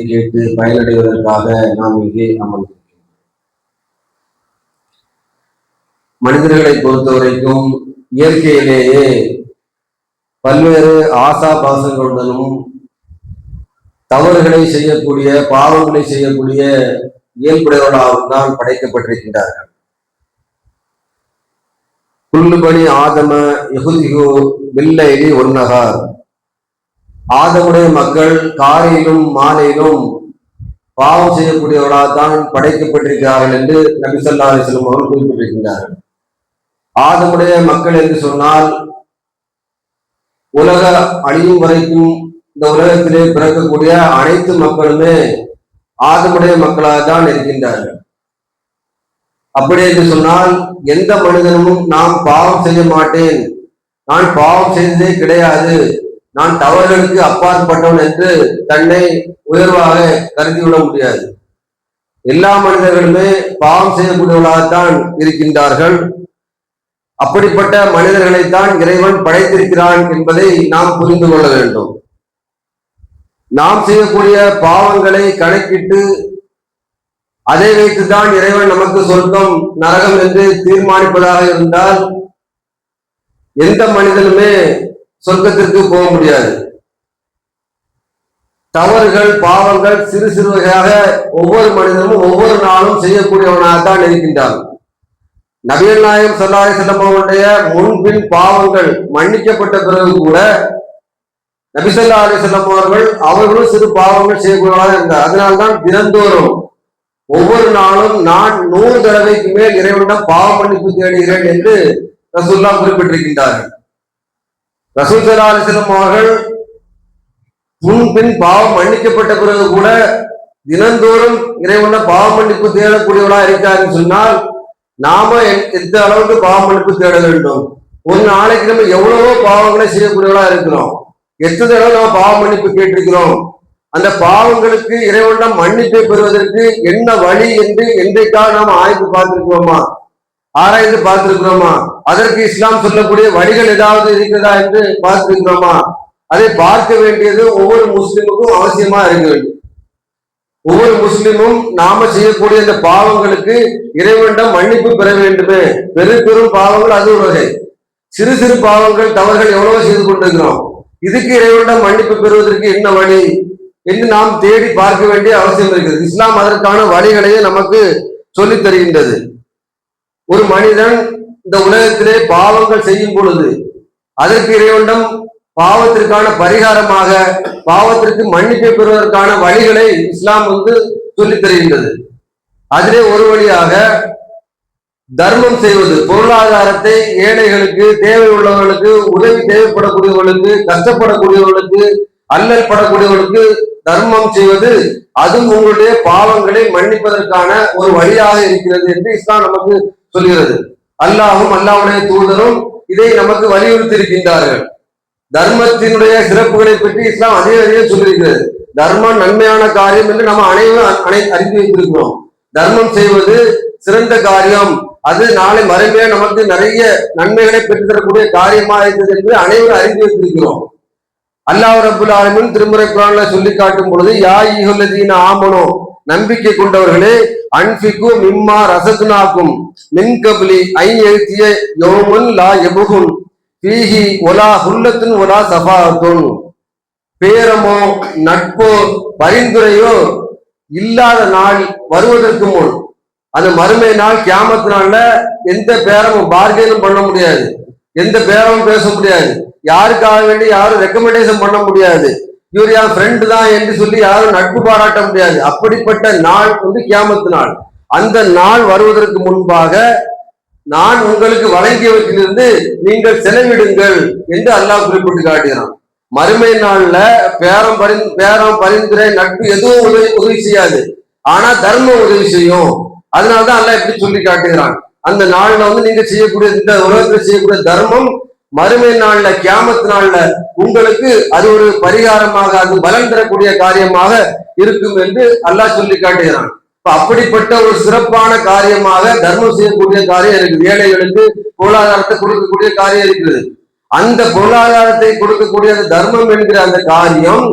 கேட்டு பயனடைவதற்காக நாம் இங்கே அமர்ந்திருக்கிறோம். மனிதர்களை பொறுத்தவரைக்கும் இயற்கையிலேயே பல்வேறு ஆசா பாசங்களுடனும் தவறுகளை செய்யக்கூடிய பாவங்களை செய்யக்கூடிய இயல்புடையவர்களாகவும் தான் படைக்கப்பட்டிருக்கின்றார்கள். புல்லுபணி ஆதம எகுதிகோ வில்லைலி ஒன்னகார் ஆதமுடைய மக்கள் காலையிலும் மாலையிலும் பாவம் செய்யக்கூடியவர்களாக தான் படைக்கப்பட்டிருக்கிறார்கள் என்று நபிசல்லா அலிஸ்லம் அவர்கள் குறிப்பிட்டிருக்கின்றார்கள். ஆதமுடைய மக்கள் என்று சொன்னால் உலக அழியும் வரைக்கும் இந்த உலகத்திலே பிறக்கக்கூடிய அனைத்து மக்களுமே ஆதமுடைய மக்களாக தான் இருக்கின்றார்கள். அப்படி என்று சொன்னால் எந்த மனிதனும் நாம் பாவம் செய்ய மாட்டேன். நான் பாவம் செய்ததே கிடையாது. நான் தவறுகளுக்கு அப்பாற்பட்டவன் என்று தன்னை உயர்வாக கருதிவிட முடியாது. எல்லா மனிதர்களுமே பாவம் செய்யக்கூடியவர்களாகத்தான் இருக்கின்றார்கள். அப்படிப்பட்ட மனிதர்களைத்தான் இறைவன் படைத்திருக்கிறான் என்பதை நாம் புரிந்து கொள்ள வேண்டும். நாம் செய்யக்கூடிய பாவங்களை கணக்கிட்டு அதை வைத்துதான் இறைவன் நமக்கு சொர்க்கம் நரகம் என்று தீர்மானிப்பதாக இருந்தால் எந்த மனிதனுமே சொர்க்கத்திற்கு போக முடியாது. தவறுகள் பாவங்கள் சிறு சிறு வகையாக ஒவ்வொரு மனிதனும் ஒவ்வொரு நாளும் செய்யக்கூடியவனாகத்தான் இருக்கின்றான். நபிகள் நாயகம் சொல்லாரி செல்லப்பவனுடைய முன்பின் பாவங்கள் மன்னிக்கப்பட்ட பிறகு கூட நபிசல்லா அலி செல்லம் அவர்கள் அவர்களும் சிறு பாவங்கள் செய்யக்கூடியவர்களாக இருந்தார். அதனால்தான் தினந்தோறும் ஒவ்வொரு நாளும் நான் நூறு தடவைக்கு மேல் இறைவனிடம் பாவ மன்னிப்பு தேடுகிறேன் என்று ரசூல்லா குறிப்பிட்டிருக்கின்றார்கள். ரசூல் சல்லா அலிஸ்லம் அவர்கள் முன்பின் பாவம் மன்னிக்கப்பட்ட பிறகு கூட தினந்தோறும் இறைவன பாவ மன்னிப்பு தேடக்கூடியவளா இருக்காருன்னு சொன்னால் நாம எந்த அளவுக்கு பாவ மன்னிப்பு தேட வேண்டும்? ஒரு நாளைக்கு நம்ம எவ்வளவோ பாவங்களை செய்யக்கூடியவளா இருக்கிறோம். எத்தனை தடவை நம்ம பாவ மன்னிப்பு கேட்டிருக்கிறோம்? அந்த பாவங்களுக்கு இறைவனிடம் மன்னிப்பை பெறுவதற்கு என்ன வழி என்று என்றைக்காக நாம் ஆய்வு பார்த்திருக்கிறோமா? ஆராய்ந்து பார்த்திருக்கிறோமா? அதற்கு இஸ்லாம் சொல்லக்கூடிய வழிகள் ஏதாவது இருக்கிறதா என்று பார்த்திருக்கிறோமா? அதை பார்க்க வேண்டியது ஒவ்வொரு முஸ்லிமுக்கும் அவசியமா இருக்க வேண்டும். ஒவ்வொரு முஸ்லிமும் நாம செய்யக்கூடிய இந்த பாவங்களுக்கு இறைவனிடம் மன்னிப்பு பெற வேண்டுமே. பெரு பெரும் பாவங்கள் அது ஒரு வகை. சிறு சிறு பாவங்கள் தவறுகள் எவ்வளவு செய்து கொண்டிருக்கிறோம். இதுக்கு இறைவனிடம் மன்னிப்பு பெறுவதற்கு என்ன வழி? என்று நாம் தேடி பார்க்க வேண்டிய அவசியம் இருக்கிறது. இஸ்லாம் அதற்கான வழிகளையே நமக்கு சொல்லித் தருகின்றது. ஒரு மனிதன் இந்த உலகத்திலே பாவங்கள் செய்யும் பொழுது அதற்கு இறைவனிடம் பாவத்திற்கான பரிகாரமாக பாவத்திற்கு மன்னிப்பை பெறுவதற்கான வழிகளை இஸ்லாம் வந்து சொல்லித் தருகின்றது. அதிலே ஒரு வழியாக தர்மம் செய்வது பொருளாதாரத்தை ஏழைகளுக்கு தேவை உள்ளவர்களுக்கு உதவி தேவைப்படக்கூடியவர்களுக்கு கஷ்டப்படக்கூடியவர்களுக்கு அல்லல் படக்கூடியவர்களுக்கு தர்மம் செய்வது அதுவும் உங்களுடைய பாவங்களை மன்னிப்பதற்கான ஒரு வழியாக இருக்கிறது என்று இஸ்லாம் நமக்கு சொல்கிறது. அல்லாஹும் அல்லாவுடைய தூதரும் இதை நமக்கு வலியுறுத்தி இருக்கின்றார்கள் தர்மத்தினுடைய சிறப்புகளை பற்றி இஸ்லாம் அதே அதிகம் சொல்லியிருக்கிறது. தர்மம் நன்மையான காரியம் என்று நம்ம அனைவரும் அனை அறிந்து வைத்திருக்கிறோம். தர்மம் செய்வது சிறந்த காரியம். அது நாளை மறுமையா நமக்கு நிறைய நன்மைகளை பெற்றுத்தரக்கூடிய காரியமா இருக்கிறது என்று அனைவரும் அறிந்து வைத்திருக்கிறோம். அல்லாஹ் ரபுல் ஆலமின் திருமுறை குரான்ல சொல்லி காட்டும் பொழுது யா ஈகுல்லதீன ஆமனோ நம்பிக்கை கொண்டவர்களே அன்பிக்கு மிம்மா ரசகுனாக்கும் மின்கபிலி ஐ எழுத்திய யோமுன் லா எபுகுன். பீஹி ஒலா ஹுல்லத்தின் ஒலா சஃபாத்துன் பேரமோ நட்போ பரிந்துரையோ இல்லாத நாள் வருவதற்கு முன். அந்த மறுமை நாள் கியாமத்து நாள்ல எந்த பேரமும் பார்கெனும் பண்ண முடியாது. எந்த பேரமும் பேச முடியாது. யாருக்காக வேண்டி யாரும் ரெக்கமெண்டேஷன் பண்ண முடியாது. இவர் என் ஃப்ரெண்டு தான் என்று சொல்லி யாரும் நட்பு பாராட்ட முடியாது. அப்படிப்பட்ட நாள் வந்து கியாமத்து நாள். அந்த நாள் வருவதற்கு முன்பாக நான் உங்களுக்கு வழங்கியவற்றிலிருந்து நீங்கள் செலவிடுங்கள் என்று அல்லாஹ் குறிப்பிட்டு காட்டுகிறான். மறுமை நாள்ல பேரம் பரி பேரம் பரிந்துரை நட்பு எதுவும் உதவி உதவி செய்யாது. ஆனா தர்மம் உதவி செய்யும். அதனாலதான் அல்லாஹ் எப்படி சொல்லி காட்டுகிறான். அந்த நாள்ல வந்து நீங்க செய்யக்கூடிய இந்த உலகத்துல செய்யக்கூடிய தர்மம் மறுமை நாள்ல கியாமத்து நாள்ல உங்களுக்கு அது ஒரு பரிகாரமாக அது பலன் தரக்கூடிய காரியமாக இருக்கும் என்று அல்லாஹ் சொல்லி காட்டுகிறான். அப்படிப்பட்ட ஒரு சிறப்பான காரியமாக தர்மம் செய்யக்கூடிய காரியம் இருக்குது ஏழைகளுக்கு பொருளாதாரத்தை கொடுக்கக்கூடிய காரியம் இருக்குது. அந்த பொருளாதாரத்தை கொடுக்கக்கூடிய அந்த தர்மம் என்கிற அந்த காரியம்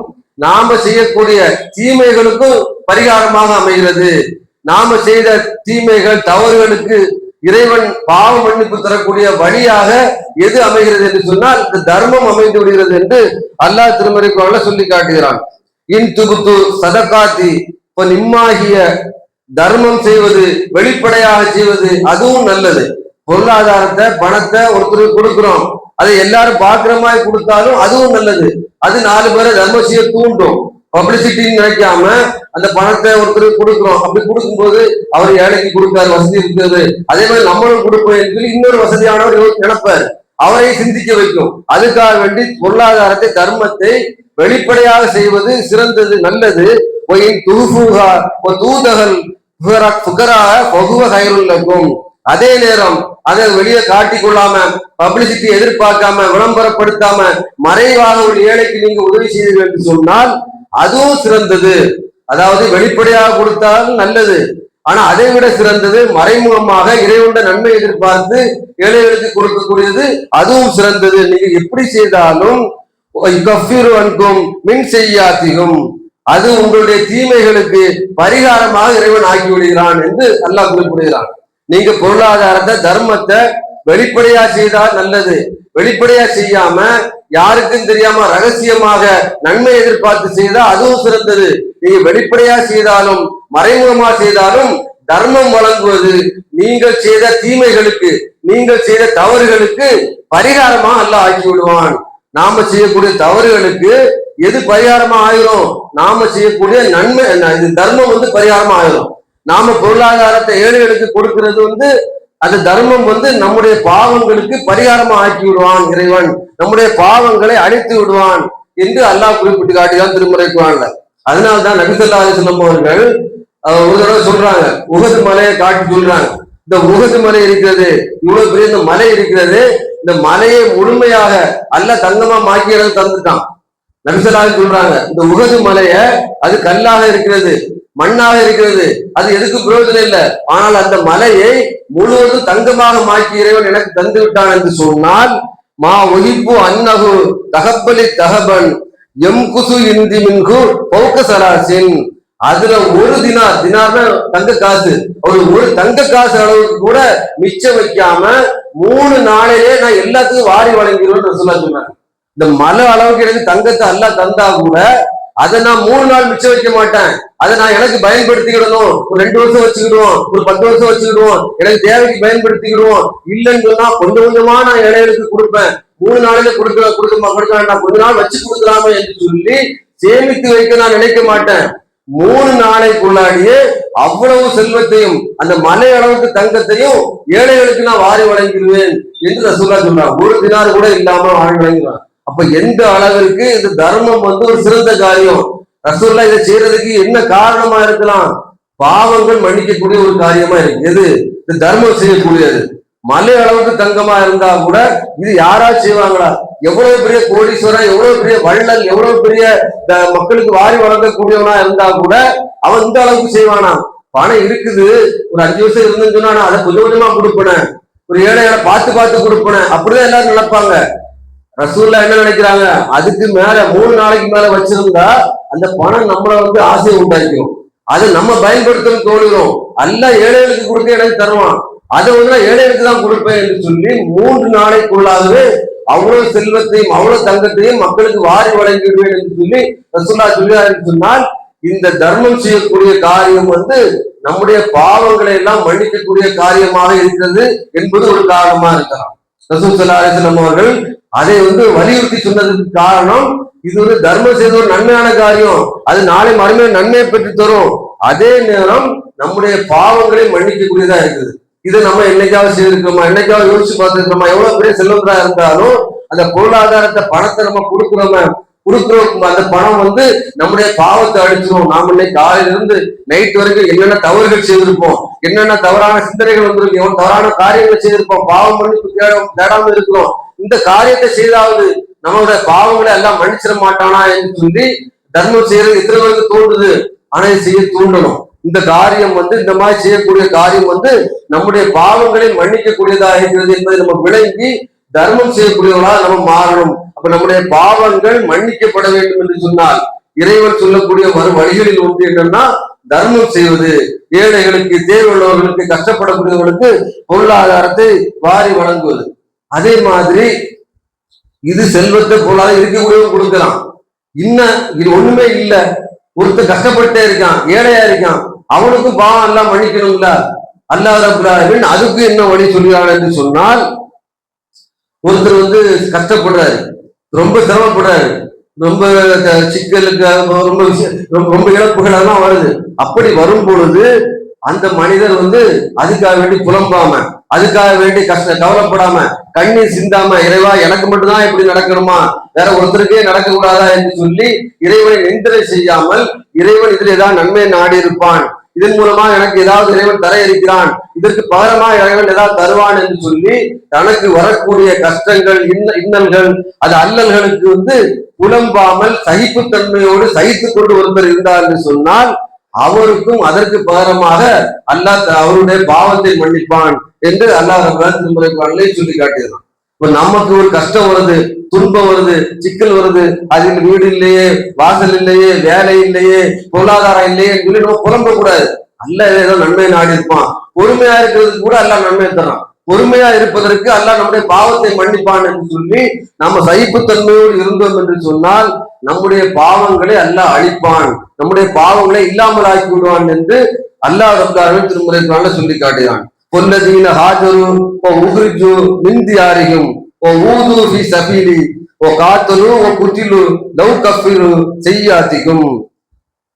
நாம செய்யக்கூடிய தீமைகளுக்கும் பரிகாரமாக அமைகிறது. நாம செய்த தீமைகள் தவறுகளுக்கு இறைவன் பாவ மன்னிப்பு தரக்கூடிய வழியாக எது அமைகிறது என்று சொன்னால் இந்த தர்மம் அமைந்து விடுகிறது என்று அல்லாஹ் திருமறை குரல சொல்லி காட்டுகிறான். இன் துகுத்து சதகாத்தி இப்ப நிம்மாகிய தர்மம் செய்வது வெளிப்படையாக செய்வது அதுவும் நல்லது. பொருளாதாரத்தை பணத்தை ஒருத்தருக்கு கொடுக்கிறோம். அதை எல்லாரும் பாக்குற மாதிரி கொடுத்தாலும் அதுவும் நல்லது. அது நாலு பேரை தர்மசிய தூண்டும். பப்ளிசிட்டின்னு நினைக்காம அந்த பணத்தை ஒருத்தருக்கு கொடுக்குறோம். அப்படி கொடுக்கும்போது அவர் ஏழைக்கு கொடுக்காரு வசதி இருக்கிறது. அதே மாதிரி நம்மளும் கொடுப்போம் என்று இன்னொரு வசதியானவர் நினைப்பார். அவரை சிந்திக்க வைக்கும். அதுக்காக வேண்டி பொருளாதாரத்தை தர்மத்தை வெளிப்படையாக செய்வது சிறந்தது நல்லது. பொயின் தூதகல் புகராக அதே நேரம் அதை வெளியே காட்டிக் கொள்ளாம பப்ளிசிட்டி எதிர்பார்க்காம விளம்பரப்படுத்தாம மறைவாக ஒரு ஏழைக்கு நீங்க உதவி செய்தீர்கள் என்று சொன்னால் அதுவும் சிறந்தது. அதாவது வெளிப்படையாக கொடுத்தாலும் நல்லது. ஆனா அதை விட சிறந்தது மறைமுகமாக இறைவனுடைய நன்மை எதிர்பார்த்து ஏழைகளுக்கு கொடுக்கக்கூடியது அதுவும் சிறந்தது. நீங்க எப்படி செய்தாலும் மின் செய்யாத்திகும். அது உங்களுடைய தீமைகளுக்கு பரிகாரமாக இறைவன் ஆக்கி விடுகிறான் என்று அல்லாஹ் குறிப்பிடுகிறான். நீங்க பொருளாதாரத்தை தர்மத்தை வெளிப்படையா செய்தால் நல்லது. வெளிப்படையா செய்யாம யாருக்கும் தெரியாம ரகசியமாக நன்மை எதிர்பார்த்து செய்தா அதுவும் சிறந்தது. நீங்க வெளிப்படையா செய்தாலும் மறைமுகமா செய்தாலும் தர்மம் வழங்குவது நீங்கள் செய்த தீமைகளுக்கு நீங்கள் செய்த தவறுகளுக்கு பரிகாரமா அல்லாஹ் ஆக்கி விடுவான். நாம செய்யக்கூடிய தவறுகளுக்கு எது பரிகாரமா ஆயிரும்? நாம செய்யக்கூடிய நன்மை தர்மம் வந்து பரிகாரமா ஆயிரும். நாம பொருளாதாரத்தை ஏழைகளுக்கு கொடுக்கிறது வந்து அந்த தர்மம் வந்து நம்முடைய பாவங்களுக்கு பரிகாரமா ஆக்கி விடுவான் இறைவன். நம்முடைய பாவங்களை அழித்து விடுவான் என்று அல்லாஹ் குறிப்பிட்டு காட்டிதான் திருமுறைக்குவான்ல அதனால்தான் நபிசல்லா அலிஸ்லம் அவர்கள் ஒரு தடவை சொல்றாங்க. உகது மலையை காட்டி சொல்றாங்க. இந்த உகது மலை இருக்கிறது இவ்வளவு பெரிய இந்த மலை இருக்கிறது இந்த மலையை முழுமையாக அல்ல தங்கமா மாக்கியதை தந்துட்டான். நபிசல்லாஹ் சொல்றாங்க இந்த உகது மலைய அது கல்லாக இருக்கிறது. மண்ணாக இருக்கிறது. அது எதுக்கு பிரயோஜனம் இல்லை. ஆனால் அந்த மலையை முழுவதும் தங்கமாக மாக்கி இறைவன் எனக்கு தந்து விட்டான் என்று சொன்னால் மா ஒழிப்பு அன்னகு தகப்பலி தகபன் எம் குசு இந்தி மின்கு பௌக்க சராசின் அதுல ஒரு தினார் தினார்னா தங்க காசு. ஒரு ஒரு தங்க காசு அளவுக்கு கூட மிச்சம் வைக்காம மூணு நாளையே நான் எல்லாத்துக்கும் வாரி வழங்கிடுவேன் சொல்ல சொன்னாங்க. இந்த மலை அளவுக்கு எனக்கு தங்கத்தை எல்லாம் தந்தா கூட அதை நான் மூணு நாள் மிச்சம் வைக்க மாட்டேன். அதை நான் எனக்கு பயன்படுத்திக்கிடணும். ஒரு ரெண்டு வருஷம் வச்சுக்கிடுவோம். ஒரு பத்து வருஷம் வச்சுக்கிடுவோம். எனக்கு தேவைக்கு பயன்படுத்திக்கிடுவோம். இல்லைன்னு சொன்னா கொஞ்சம் கொஞ்சமா நான் இடையிலுக்கு கொடுப்பேன். மூணு நாளையில கொடுக்க கொடுக்க கொடுக்க வேண்டாம். கொஞ்ச நாள் வச்சு கொடுக்கலாமே என்று சொல்லி சேமித்து வைக்க நான் நினைக்க மாட்டேன். மூணு நாளைக்குள்ளாடியே அவ்வளவு செல்வத்தையும் அந்த மலை அளவுக்கு தங்கத்தையும் ஏழைகளுக்கு நான் வாரி வழங்கிடுவேன் என்று ரசூல்லா சொல்றான். ஒரு தினார் கூட இல்லாம வாரி வழங்கிடுவான். அப்ப எந்த அளவிற்கு இந்த தர்மம் வந்து ஒரு சிறந்த காரியம்? ரசூல்லா இதை செய்யறதுக்கு என்ன காரணமா இருக்கலாம்? பாவங்கள் மன்னிக்கக்கூடிய ஒரு காரியமா இருக்கு. எது? இந்த தர்மம் செய்யக்கூடியது. மலை அளவுக்கு தங்கமா இருந்தா கூட இது யாரா செய்வாங்களா? எவ்வளவு பெரிய கோடீஸ்வரன் எவ்வளவு பெரிய வள்ளல் எவ்வளவு பெரிய மக்களுக்கு வாரி வழங்கக்கூடியவனா இருந்தா கூட அவன் இந்த அளவுக்கு செய்வானா? பணம் இருக்குது. ஒரு அஞ்சு வருஷம் இருந்துன்னு சொன்னா நான் அதை கொஞ்சம் கொஞ்சமா கொடுப்பேன். ஒரு ஏழைகளை பார்த்து பார்த்து கொடுப்பேன். அப்படிதான் எல்லாரும் நினைப்பாங்க. ரசூல்லா என்ன நினைக்கிறாங்க? அதுக்கு மேல மூணு நாளைக்கு மேல வச்சிருந்தா அந்த பணம் நம்மள வந்து ஆசையை உண்டாக்கிடும் அதை நம்ம பயன்படுத்தணும் தோணுகிறோம் அல்ல ஏழைகளுக்கு கொடுக்க எனக்கு தருவான். அதை வந்து நான் ஏழைகளுக்கு தான் கொடுப்பேன் என்று சொல்லி மூன்று நாளைக்குள்ளாகவே அவ்வளவு செல்வத்தையும் அவ்வளவு தங்கத்தையும் மக்களுக்கு வாரி வழங்கிடுவேன் என்று சொல்லி ரசூல்லா சொல்லியார் என்று சொன்னால் இந்த தர்மம் செய்யக்கூடிய காரியம் வந்து நம்முடைய பாவங்களை எல்லாம் மன்னிக்கக்கூடிய காரியமாக இருக்கிறது என்பது ஒரு காரணமா இருக்கலாம். ரசூல் சல்லா அவர்கள் அதை வந்து வலியுறுத்தி சொன்னதுக்கு காரணம் இது வந்து தர்மம் செய்த ஒரு நன்மையான காரியம். அது நாளை மறுமையை நன்மையை பெற்று தரும். அதே நேரம் நம்முடைய பாவங்களை மன்னிக்கக்கூடியதா இருக்குது. இதை நம்ம என்னைக்காவது செய்திருக்கோமா என்னைக்காவது யோசிச்சு பார்த்துருக்கோமா எவ்வளவு பெரிய செல்வந்தா இருந்தாலும் அந்த பொருளாதாரத்தை பணத்தை நம்ம கொடுக்குறோம கொடுக்குறோம். அந்த பணம் வந்து நம்முடைய பாவத்தை அடிச்சிரும் நாம இன்னைக்கு இருந்து நைட் வரைக்கும் என்னென்ன தவறுகள் செய்திருப்போம்? என்னென்ன தவறான சிந்தனைகள் வந்திருக்கும்? எவ்வளவு தவறான காரியங்கள் செய்திருப்போம்? பாவம் பண்ணி தேடாம இருக்கிறோம். இந்த காரியத்தை செய்தாவது நம்மளுடைய பாவங்களை எல்லாம் மன்னிச்சிட மாட்டானா என்று சொல்லி தர்மம் செய்யறது எத்தனை பேருக்கு தோன்றுது? ஆனா இதை செய்ய தூண்டணும். இந்த காரியம் வந்து இந்த மாதிரி செய்யக்கூடிய காரியம் வந்து நம்முடைய பாவங்களை மன்னிக்கக்கூடியதா இருக்கிறது என்பதை நம்ம விளங்கி தர்மம் செய்யக்கூடியவர்களா நம்ம மாறணும். அப்ப நம்முடைய பாவங்கள் மன்னிக்கப்பட வேண்டும் என்று சொன்னால் இறைவன் சொல்லக்கூடிய மறு வழிகளில் ஒன்று என்னன்னா தர்மம் செய்வது. ஏழைகளுக்கு தேவையுள்ளவர்களுக்கு கஷ்டப்படக்கூடியவர்களுக்கு பொருளாதாரத்தை வாரி வழங்குவது. அதே மாதிரி இது செல்வத்தை பொருளாக இருக்கக்கூடியவங்க கொடுக்கலாம். இன்னும் இது ஒண்ணுமே இல்லை. ஒருத்தர் கஷ்டப்பட்டே இருக்கான் ஏழையா இருக்கான் அவனுக்கும் பாவம் எல்லாம் மன்னிக்கணும்ல? அல்லாஹ் அதுக்கு என்ன வழி சொல்கிறான் என்று சொன்னால் ஒருத்தர் வந்து கஷ்டப்படுறாரு ரொம்ப சிரமப்படுறாரு ரொம்ப சிக்கலுக்கு ரொம்ப விஷயம் ரொம்ப- ரொம்ப இழப்புகள் எல்லாம் வருது. அப்படி வரும் பொழுது அந்த மனிதர் வந்து அதுக்காக வேண்டி புலம்பாம அதுக்காக வேண்டி கஷ்ட கவலைப்படாம கண்ணீர் சிந்தாம இறைவா எனக்கு மட்டும்தான் இப்படி நடக்கணுமா? வேற ஒருத்தருக்கே நடக்க கூடாதா என்று சொல்லி இறைவனை நிந்தனை செய்யாமல் இறைவன் இதில் ஏதாவது நன்மை நாடி இருப்பான். இதன் மூலமா எனக்கு ஏதாவது இறைவன் தர இருக்கிறான். இதற்கு பகரமா இறைவன் ஏதாவது தருவான் என்று சொல்லி தனக்கு வரக்கூடிய கஷ்டங்கள் இன்ன இன்னல்கள் அது அல்லல்களுக்கு வந்து புலம்பாமல் சகிப்புத்தன்மையோடு சகித்துக் கொண்டு ஒருவர் இருந்தார் என்று சொன்னால் அவருக்கும் அதற்கு பகரமாக அல்லாஹ் த- அவருடைய பாவத்தை மன்னிப்பான் என்று அல்லாஹ் ரப்பல் சொல்லி காட்டியதான் இப்ப நமக்கு ஒரு கஷ்டம் வருது துன்பம் வருது சிக்கல் வருது அதில் வீடு இல்லையே வாசல் இல்லையே வேலை இல்லையே பொருளாதாரம் இல்லையே சொல்லி நம்ம புலம்ப கூடாது. அல்ல ஏதோ நன்மை நாடி இருப்பான். பொறுமையா இருக்கிறது கூட அல்லாஹ் நன்மை தரான் பொறுமையா இருப்பதற்கு அல்லாஹ் நம்முடைய பாவத்தை மன்னிப்பான் என்று சொல்லி நம்ம சகிப்புத்தன்மையோடு இருந்தோம் என்று சொன்னால் நம்முடைய பாவங்களை அல்லாஹ் அழிப்பான். நம்முடைய பாவங்களை இல்லாமல் ஆக்கி விடுவான் என்று அல்லாஹ் ரப்தார்கள் திருமுறை சொல்லி காட்டுகிறான் பொல்லதீன ஹாஜரு ஓ உகுர்ஜு மிந்தி ஆரியும் ஓ ஊது ஃபி சபீலி ஓ காத்தலு ஓ குத்திலு லவ் கஃபிரு செய்யாத்திக்கும்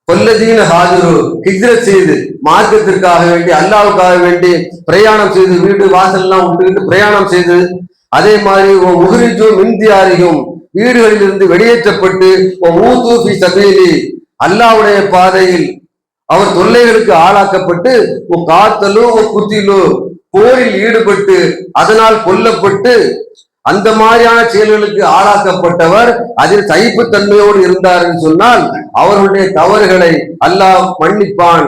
கொல்லதீன ஹாஜரு ஹிஜ்ரத் செய்து மார்க்கத்திற்காக வேண்டி அல்லாவுக்காக வேண்டி பிரயாணம் செய்து வீடு வாசல் எல்லாம் விட்டுக்கிட்டு பிரயாணம் செய்து அதே மாதிரி ஓ உஹ்ரிஜு மிந்தியாரியும் வீடுகளிலிருந்து வெளியேற்றப்பட்டு ஓ ஊது ஃபி சபீலி அல்லாவுடைய பாதையில் அவர் தொல்லைகளுக்கு ஆளாக்கப்பட்டு ஓ காத்தலோ ஓ குத்திலோ போரில் ஈடுபட்டு அதனால் கொல்லப்பட்டு அந்த மாதிரியான செயல்களுக்கு ஆளாக்கப்பட்டவர் அதில் சகிப்புத்தன்மையோடு இருந்தார் என்று சொன்னால் அவர்களுடைய தவறுகளை அல்லாஹ் மன்னிப்பான்.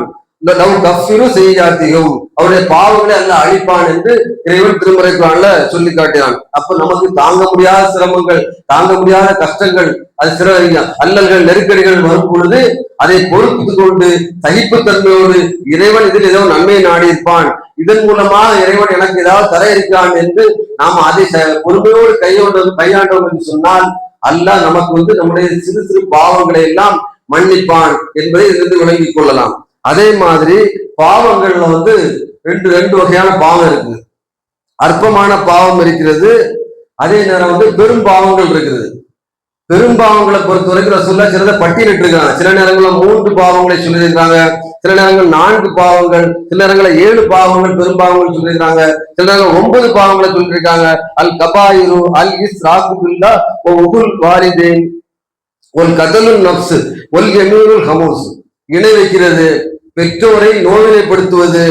லவ் கஃபிரு செய்யாத்தியும் அவருடைய பாவங்களை அல்லாஹ் அழிப்பான் என்று இறைவன் திருமுறைக்குள்ள சொல்லி காட்டினான் அப்ப நமக்கு தாங்க முடியாத சிரமங்கள் தாங்க முடியாத கஷ்டங்கள் அது சிற அல்லல்கள் நெருக்கடிகள் வரும் பொழுது அதை பொறுத்து கொண்டு சகிப்புத்தன்மையோடு இறைவன் இதில் ஏதோ நன்மை நாடி இருப்பான் இதன் மூலமாக இறைவன் எனக்கு ஏதாவது தர இருக்கான் என்று நாம் அதை பொறுமையோடு கையாண்டோம் கையாண்டோம் என்று சொன்னால் அல்லாஹ் நமக்கு வந்து நம்முடைய சிறு சிறு பாவங்களை எல்லாம் மன்னிப்பான் என்பதை இருந்து விளங்கிக் கொள்ளலாம். அதே மாதிரி பாவங்கள்ல வந்து ரெண்டு ரெண்டு வகையான பாவம் இருக்குது. அற்பமான பாவம் இருக்கிறது அதே நேரம் வந்து பெரும் பாவங்கள் இருக்குது. பெரும் பாவங்களை பொறுத்த வரைக்கும் ரசூல்லா சிலதை பட்டியலிட்டு இருக்காங்க சில நேரங்களில் மூன்று பாவங்களை சொல்லியிருக்காங்க. சில நேரங்கள் நான்கு பாவங்கள் சில நேரங்களில் ஏழு பாவங்கள் பெரும் பாவங்கள் சொல்லியிருக்காங்க. சில நேரங்கள் ஒன்பது பாவங்களை சொல்லியிருக்காங்க. அல் கபாயிரு அல் இஸ் ராகுல்லா உகுல் வாரிதேன். ஒல் கதலு நப்சு ஒல் எமீருல் ஹமூஸ். இணை வைக்கிறது. பெற்றோரை நோய்நிலைப்படுத்துவது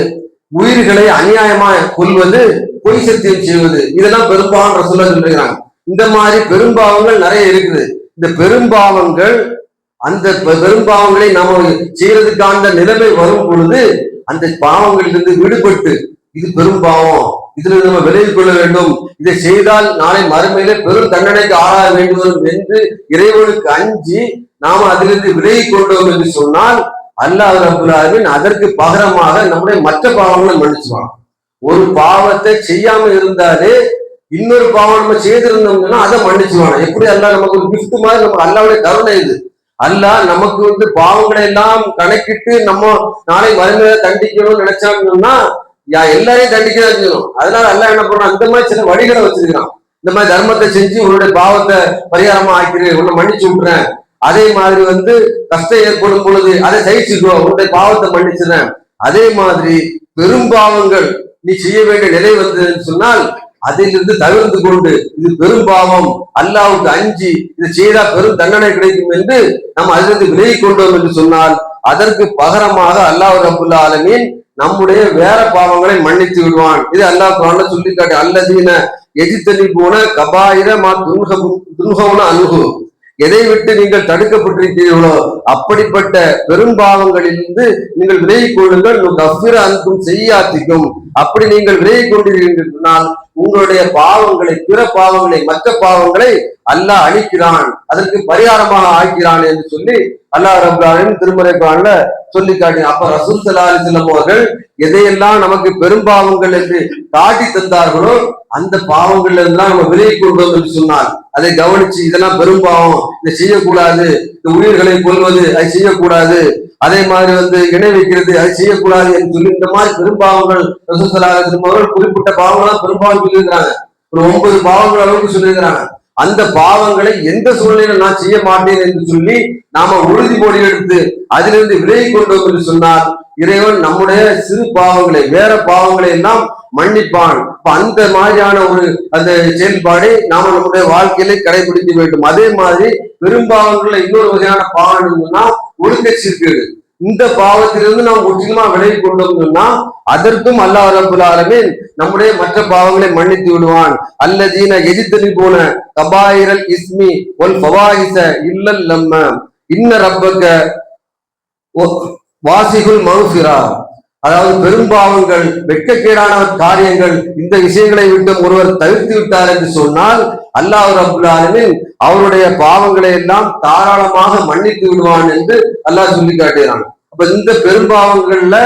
உயிர்களை அநியாயமா கொள்வது பொய் சத்தியம் செய்வது இதெல்லாம் பெரும்பாவம் ரசூல்லா சொல்லிருக்கிறாங்க. இந்த மாதிரி பெரும்பாவங்கள் நிறைய இருக்குது. இந்த பெரும்பாவங்கள் அந்த பெரும்பாவங்களை நாம செய்யறதுக்கான நிலைமை வரும் பொழுது அந்த பாவங்களிலிருந்து விடுபட்டு இது பெரும்பாவம் இதுல நம்ம விலகிக் கொள்ள வேண்டும். இதை செய்தால் நாளை மறுமையில பெரும் தண்டனைக்கு ஆளாக வேண்டும் என்று இறைவனுக்கு அஞ்சி நாம அதிலிருந்து விலகி கொண்டோம் என்று சொன்னால் அல்லாஹ் ரபுல் ஆலமீன் அதற்கு பகரமாக நம்முடைய மற்ற பாவங்களை மன்னிச்சுவான். ஒரு பாவத்தை செய்யாம இருந்தாலே இன்னொரு பாவம் நம்ம செய்திருந்தோம்னா அதை மன்னிச்சுவான். எப்படி அல்லா நமக்கு ஒரு கிஃப்ட் மாதிரி நம்ம அல்லாவுடைய கருணை இது? அல்லாஹ் நமக்கு வந்து பாவங்களை எல்லாம் கணக்கிட்டு நம்ம நாளை வறுமையை தண்டிக்கணும்னு நினைச்சாங்கன்னா யா எல்லாரையும் தண்டிக்கதான் செய்யணும் அதனால அல்லாஹ் என்ன பண்ணா அந்த மாதிரி சில வழிகளை வச்சிருக்கான் இந்த மாதிரி தர்மத்தை செஞ்சு உன்னுடைய பாவத்தை பரிகாரமா ஆக்கிறேன் உன்னை மன்னிச்சு விட்டுறேன். அதே மாதிரி வந்து கஷ்டம் ஏற்படும் பொழுது அதை சகிச்சுக்கோ உன்னுடைய பாவத்தை மன்னிச்சுறேன் அதே மாதிரி பெரும் பாவங்கள் நீ செய்ய வேண்டிய நிலை வந்ததுன்னு சொன்னால் அதிலிருந்து தவிர்த்து கொண்டு இது பெரும் பாவம் அல்லாவுக்கு அஞ்சு இது செய்தா பெரும் தண்டனை கிடைக்கும் என்று நாம் அதிலிருந்து விலகி கொண்டோம் என்று சொன்னால் அதற்கு பகரமாக அல்லாஹ் ரபுல்லா ஆலமீன் நம்முடைய வேற பாவங்களை மன்னித்து விடுவான். இது அல்லாஹ் குரான சொல்லி காட்டு அல்லதீன எஜித்தனி போன கபாயிர மா துன்ஹம் துன்கவுன அணுகு எதை விட்டு நீங்கள் தடுக்கப்பட்டிருக்கிறீர்களோ அப்படிப்பட்ட பெரும்பாவங்களிலிருந்து நீங்கள் விலகி கொள்ளுங்கள். கஃபிர அன்பும் செய்யாத்திக்கும் அப்படி நீங்கள் விலகிக் கொண்டிருக்கின்ற சொன்னால் உங்களுடைய பாவங்களை பிற பாவங்களை மற்ற பாவங்களை அல்லாஹ் அழிக்கிறான். அதற்கு பரிகாரமாக ஆக்கிறான் என்று சொல்லி அல்லாஹ் ரபுல்லாலின் திருமறை குரான்ல சொல்லி காட்டினார். அப்ப ரசூல் சல்லா அலிஸ்லாம் அவர்கள் எதையெல்லாம் நமக்கு பெரும்பாவங்கள் என்று காட்டி தந்தார்களோ அந்த பாவங்கள்ல இருந்தெல்லாம் நம்ம விலகி கொள்வோம் என்று சொன்னால் அதை கவனிச்சு இதெல்லாம் பெரும்பாவம் இதை செய்யக்கூடாது. இந்த உயிர்களை கொள்வது அதை செய்யக்கூடாது. அதே மாதிரி வந்து இணை வைக்கிறது அது செய்யக்கூடாது என்று சொல்லி இந்த மாதிரி பெரும்பாவங்கள் அவர்கள் குறிப்பிட்ட பாவங்கள்லாம் பெரும்பாவம் சொல்லியிருக்கிறாங்க. ஒரு ஒன்பது பாவங்கள் அளவுக்கு சொல்லியிருக்கிறாங்க. அந்த பாவங்களை எந்த சூழ்நிலையில நான் செய்ய மாட்டேன் என்று சொல்லி நாம உறுதிமொழி எடுத்து அதிலிருந்து விலகி கொண்டோம் என்று சொன்னார் இறைவன் நம்முடைய சிறு பாவங்களை வேற பாவங்களை எல்லாம் மன்னிப்பான். அப்ப அந்த மாதிரியான ஒரு அந்த செயல்பாடை நாம நம்முடைய வாழ்க்கையில கடைபிடிக்க வேண்டும். அதே மாதிரி பெரும்பாவங்கள்ல இன்னொரு வகையான பாவம் என்னன்னா ஒழுக்க சீர்கேடு இந்த பாவத்திலிருந்து நாம் முற்றிலுமா விலகி கொண்டோம்னா அதற்கும் அல்லாஹ் ரபுல் நம்முடைய மற்ற பாவங்களை மன்னித்து விடுவான். அல்லதீன எதிர்த்தனி போன கபாயிரல் இஸ்மி ஒல் பவாயிச இல்லல் நம்ம இன்ன ரப்பக்க வாசிகுல் மௌசிரா அதாவது பெரும்பாவங்கள் வெட்கக்கேடான காரியங்கள் இந்த விஷயங்களை விட்டும் ஒருவர் தவிர்த்து விட்டார் என்று சொன்னால் அல்லாஹ் ரபுல் அவருடைய பாவங்களை எல்லாம் தாராளமாக மன்னித்து விடுவான் என்று அல்லாஹ் சொல்லி காட்டுகிறான். அப்ப இந்த பெரும்பாவங்கள்ல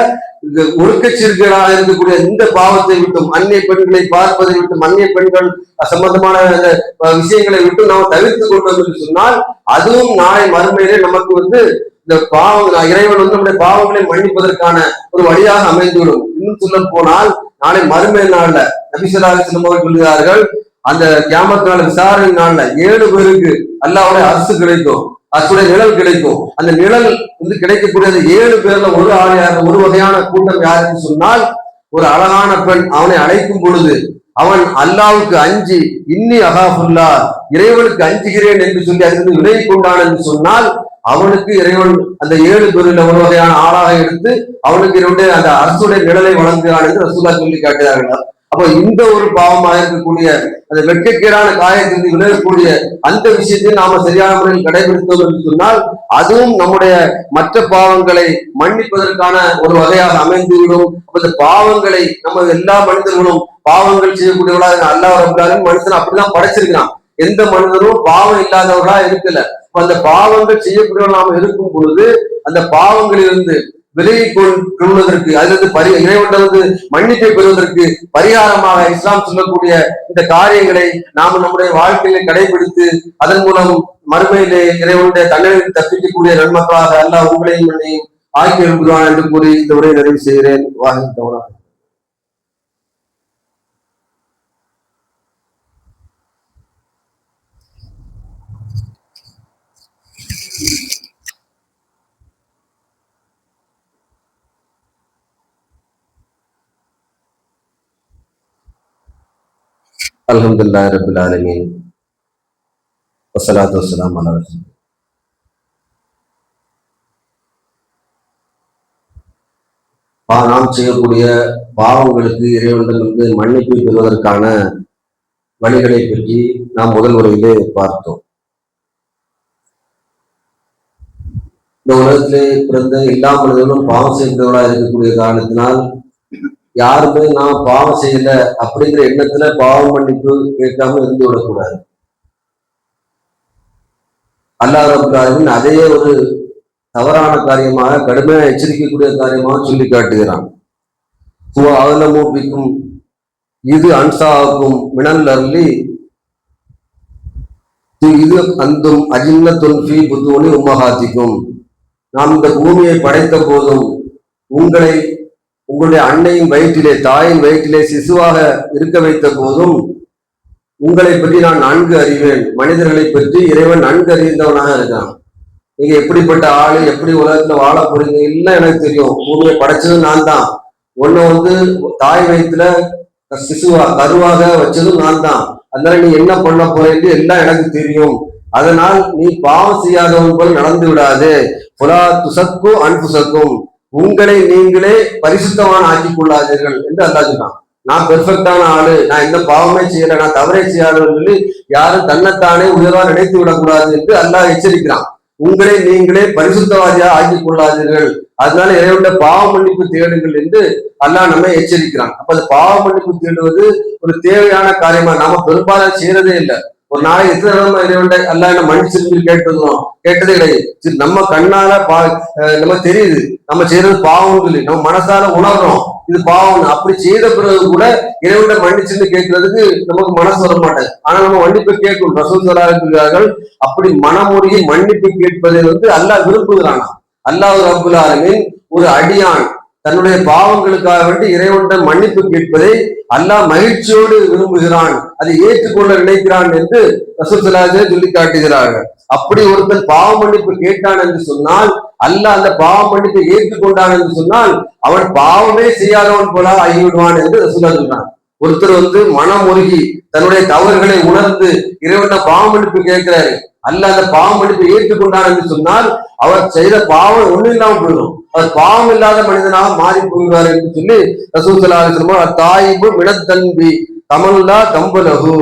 இந்த ஒழுக்கச்சீர்களாக இருக்கக்கூடிய இந்த பாவத்தை விட்டும் அந்நிய பெண்களை பார்ப்பதை விட்டும் அந்நிய பெண்கள் சம்பந்தமான அந்த விஷயங்களை விட்டு நாம் தவிர்த்து கொண்டோம் என்று சொன்னால் அதுவும் நாளை மறுமையிலே நமக்கு வந்து இந்த பாவம் இறைவன் வந்து நம்முடைய பாவங்களை மன்னிப்பதற்கான ஒரு வழியாக அமைந்துவிடும். இன்னும் சொல்ல போனால் நாளை மறுமை நாள்ல நபிசராக சிலம்பவர் சொல்கிறார்கள் அந்த கியாமத் நாள் விசாரணை நாள்ல ஏழு பேருக்கு அல்லாவுடைய அரசு கிடைக்கும் அரசுடைய நிழல் கிடைக்கும். அந்த நிழல் வந்து கிடைக்கக்கூடிய அந்த ஏழு பேர்ல ஒரு ஆள் ஒரு வகையான கூட்டம் யாருன்னு சொன்னால் ஒரு அழகான பெண் அவனை அழைக்கும் பொழுது அவன் அல்லாவுக்கு அஞ்சி இன்னி அகாஃபுல்லா இறைவனுக்கு அஞ்சுகிறேன் என்று சொல்லி அதிலிருந்து விலகி கொண்டான் என்று சொன்னால் அவனுக்கு இறைவன் அந்த ஏழு பேரில் ஒரு வகையான ஆளாக எடுத்து அவனுக்கு இரண்டு அந்த அரசுடைய நிழலை வழங்குகிறான் என்று ரசூலா சொல்லி காட்டுகிறார்கள். அப்போ இந்த ஒரு பாவமாக இருக்கக்கூடிய அந்த வெட்கக்கேடான காயத்திலிருந்து விளையக்கூடிய அந்த விஷயத்தை நாம சரியான முறையில் கடைபிடித்தோம் என்று சொன்னால் அதுவும் நம்முடைய மற்ற பாவங்களை மன்னிப்பதற்கான ஒரு வகையாக அமைந்துவிடும். அந்த இந்த பாவங்களை நம்ம எல்லா மனிதர்களும் பாவங்கள் செய்யக்கூடியவர்களாக அல்லாஹ் ரபுல்லாலும் மனுஷன் அப்படிதான் படைச்சிருக்கிறான். எந்த மனிதரும் பாவம் இல்லாதவர்களா இருக்கல. அந்த பாவங்கள் செய்யக்கூடிய நாம இருக்கும் பொழுது அந்த பாவங்களிலிருந்து விலகி கொள்வதற்கு அதிலிருந்து பரி இறைவனிலிருந்து மன்னிப்பை பெறுவதற்கு பரிகாரமாக இஸ்லாம் சொல்லக்கூடிய இந்த காரியங்களை நாம் நம்முடைய வாழ்க்கையில கடைபிடித்து அதன் மூலம் மறுமையிலே இறைவனுடைய தண்டனை தப்பிக்கக்கூடிய நன்மக்களாக அல்லாஹ் உங்களையும் என்னையும் ஆக்கி எழுப்புவான் என்று கூறி இந்த உரையை நிறைவு செய்கிறேன். வாகி தவறாக அலமதுல்லா ரபில் ஆலமீன். வஸ்ஸலாத்து வஸ்ஸலாமு பா நாம் செய்யக்கூடிய பாவங்களுக்கு இறைவனிடமிருந்து மன்னிப்பு பெறுவதற்கான வழிகளை பற்றி நாம் முதல் முறையிலே பார்த்தோம். இந்த உலகத்திலே பிறந்த எல்லா மனிதர்களும் பாவம் செய்தவர்களாக இருக்கக்கூடிய காரணத்தினால் யாருமே நான் பாவம் செய்யல அப்படிங்கிற எண்ணத்துல பாவம் மன்னிப்பு கேட்காம இருந்து விடக்கூடாது. அல்லாஹ் ரபுல்லாவின் அதே ஒரு தவறான காரியமாக கடுமையா எச்சரிக்கக்கூடிய காரியமாக சொல்லி காட்டுகிறான். ஹுவ இது அன்சாவுக்கும் மினல் அருளி இது அந்தும் அஜின்ன ஃபி புத்துவனி உம்மகாத்திக்கும் நாம் இந்த பூமியை படைத்த போதும் உங்களை உங்களுடைய அன்னையின் வயிற்றிலே தாயின் வயிற்றிலே சிசுவாக இருக்க வைத்த போதும் உங்களை பற்றி நான் நன்கு அறிவேன். மனிதர்களை பற்றி இறைவன் நன்கு அறிந்தவனாக இருக்கான் நீங்க எப்படிப்பட்ட ஆளு எப்படி உலகத்துல வாழ போறீங்க எல்லாம் எனக்கு தெரியும். பூமியை படைச்சதும் நான் தான். ஒன்னு வந்து தாய் வயிற்றுல சிசுவா கருவாக வச்சதும் நான் தான். அதனால நீ என்ன பண்ண போறேன்னு எல்லாம் எனக்கு தெரியும். அதனால் நீ பாவம் செய்யாதவன் போல் நடந்து விடாது. புலா துசக்கும் அன்புசக்கும். உங்களை நீங்களே பரிசுத்தமான ஆக்கிக் கொள்ளாதீர்கள் என்று அல்லா சொன்னான். நான் பெர்ஃபெக்டான ஆளு நான் எந்த பாவமே செய்யல நான் தவறே செய்யாதவன் சொல்லி யாரும் தன்னைத்தானே உயர்வா நினைத்து விடக்கூடாது என்று அல்லாஹ் எச்சரிக்கிறான். உங்களை நீங்களே பரிசுத்தவாதியா ஆக்கிக் கொள்ளாதீர்கள் அதனால இறைவனுடைய பாவ மன்னிப்பு தேடுங்கள் என்று அல்லாஹ் நம்மை எச்சரிக்கிறான். அப்ப அந்த பாவ மன்னிப்பு தேடுவது ஒரு தேவையான காரியமா? நாம பெரும்பாலும் செய்யறதே இல்லை. ஒரு நாளைக்கு எத்தனை தடவை இறைவன்ட அல்லாஹ் என்ன மன்னிச்சிருந்து கேட்டுருந்தோம் கேட்டதே கிடையாது. சரி, நம்ம கண்ணால பா நம்ம தெரியுது. நம்ம செய்யறது பாவம் சொல்லி நம்ம மனசால உணர்றோம். இது பாவம் அப்படி செய்த பிறகு கூட இறைவனை மன்னிச்சுன்னு கேட்கறதுக்கு நமக்கு மனசு வர மாட்டேன் ஆனா நம்ம மன்னிப்பு கேட்கும் ரசூல் அப்படி மனமுறையை மன்னிப்பு கேட்பதை வந்து அல்லாஹ் விரும்புகிறானா அல்லாஹ் ரபுல் ஒரு அடியான். தன்னுடைய பாவங்களுக்காக வேண்டி இறைவனிடம் மன்னிப்பு கேட்பதை அல்லாஹ் மகிழ்ச்சியோடு விரும்புகிறான். அதை ஏற்றுக்கொள்ள நினைக்கிறான் என்று ரசூசலாஜே சொல்லி காட்டுகிறார்கள். அப்படி ஒருத்தன் பாவ மன்னிப்பு கேட்டான் என்று சொன்னால் அல்லாஹ் அந்த பாவ மன்னிப்பை ஏற்றுக்கொண்டான் என்று சொன்னால் அவன் பாவமே செய்யாதவன் போல ஆகிவிடுவான் என்று ரசூலா சொன்னான். ஒருத்தர் வந்து மனம் உருகி தன்னுடைய தவறுகளை உணர்ந்து இறைவன பாவ மன்னிப்பு கேட்கிறாரு. அல்ல அந்த பாவ மன்னிப்பை ஏற்றுக்கொண்டான் என்று சொன்னால் அவர் செய்த பாவம் ஒண்ணு இல்லாமல் போயிடும். அவர் பாவம் இல்லாத மனிதனாக மாறி போகிறார் என்று சொல்லி ரசூல் சொல்லுமா தாயிபு மினத்தன்பி கமல்லா கம்பலகு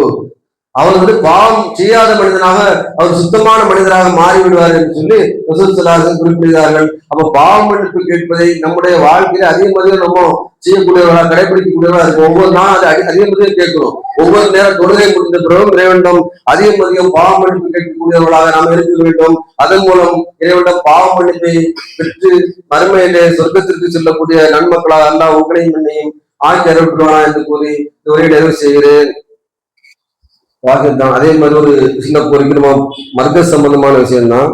அவர் வந்து பாவம் செய்யாத மனிதனாக அவர் சுத்தமான மனிதராக மாறிவிடுவார் என்று சொல்லி ரசூல் சலாஹன் குறிப்பிடுகிறார்கள். அப்ப பாவம் மன்னிப்பு கேட்பதை நம்முடைய வாழ்க்கையில அதிகம் அதிகம் நம்ம செய்யக்கூடியவர்களாக கடைபிடிக்கக்கூடியவர்களாக இருக்கும் ஒவ்வொரு நாள் அதை அதி- கேட்கிறோம். ஒவ்வொரு நேரம் தொழுகை முடிந்த பிறகும் இறைவனிடம் அதிகம் அதிகம் பாவம் மன்னிப்பு கேட்கக்கூடியவர்களாக நாம் இருக்க வேண்டும். அதன் மூலம் இறைவனிடம் பாவம் மன்னிப்பை பெற்று மறுமையிலே சொர்க்கத்திற்கு செல்லக்கூடிய நன்மக்களாக அல்லா உங்களையும் என்னையும் ஆக்கி அருள்வானா என்று கூறி இந்த உரையை நிறைவு செய்கிறேன். வாக்கியம் தான் அதே மாதிரி ஒரு சின்ன ஒரு மருத்துவ சம்பந்தமான விஷயம் தான்